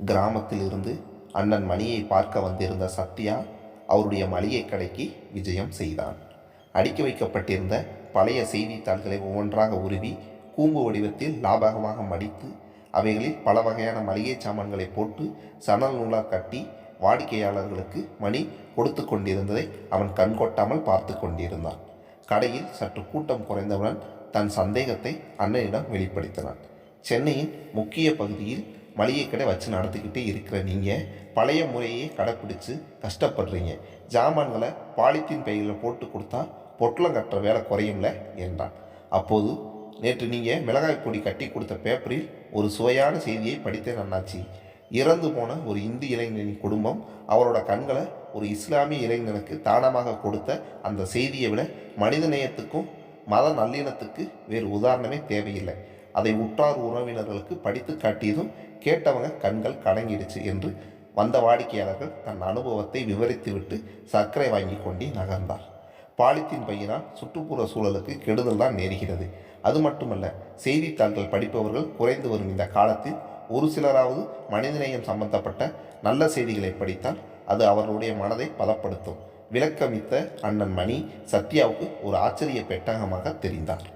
கிராமத்தில் இருந்து அண்ணன் மணியை பார்க்க வந்திருந்த சத்யா அவருடைய மளிகை கடைக்கு விஜயம் செய்தான். அடுக்கி வைக்கப்பட்டிருந்த பழைய செய்தித்தாள்களை ஒவ்வொன்றாக உருவி கூம்பு வடிவத்தில் லாபகமாக மடித்து அவைகளில் பல வகையான மளிகை சாமான்களை போட்டு சணல் நூலாக கட்டி வாடிக்கையாளர்களுக்கு மணி கொடுத்து கொண்டிருந்ததை அவன் கண்கொட்டாமல் பார்த்து கொண்டிருந்தான். கடையில் சற்று கூட்டம் குறைந்தவுடன் தன் சந்தேகத்தை அண்ணனிடம் வெளிப்படுத்தினான். சென்னையின் முக்கிய பகுதியில் மளிகை கடை வச்சு நடத்திக்கிட்டே இருக்கிற நீங்கள் பழைய முறையே கடைப்பிடிச்சு கஷ்டப்படுறீங்க. ஜாமான்களை பாலித்தீன் பைகளில் போட்டு கொடுத்தா பொட்டலம் கட்டுற வேலை குறையும்ல என்றான். அப்போது நேற்று நீங்கள் மிளகாய் பொடி கட்டி கொடுத்த பேப்பரில் ஒரு சுவையான செய்தியை படித்தேன் அண்ணாச்சி. இறந்து போன ஒரு இந்து இளைஞனின் குடும்பம் அவரோட கண்களை ஒரு இஸ்லாமிய இளைஞனுக்கு தானமாக கொடுத்த அந்த செய்தியை விட மனிதநேயத்துக்கும் மத நல்லிணத்துக்கு வேறு உதாரணமே தேவையில்லை. அதை உற்றார் உறவினர்களுக்கு படித்து காட்டியதும் கேட்டவங்க கண்கள் கலங்கிடுச்சு என்று வந்த வாடிக்கையாளர்கள் தன் அனுபவத்தை விவரித்துவிட்டு சர்க்கரை வாங்கி கொண்டே நகர்ந்தார். பாலித்தீன் பையினால் சுற்றுப்புற சூழலுக்கு கெடுதல் தான் நேருகிறது. அது மட்டுமல்ல செய்தித்தாள்கள் படிப்பவர்கள் குறைந்து வரும் இந்த காலத்தில் ஒரு சிலராவது மனிதநேயம் சம்பந்தப்பட்ட நல்ல செய்திகளை படித்தால் அது அவர்களுடைய மனதை பலப்படுத்தும். விளக்கமித்த அண்ணன் மணி சத்யாவுக்கு ஒரு ஆச்சரிய பெட்டகமாக தெரிந்தார்.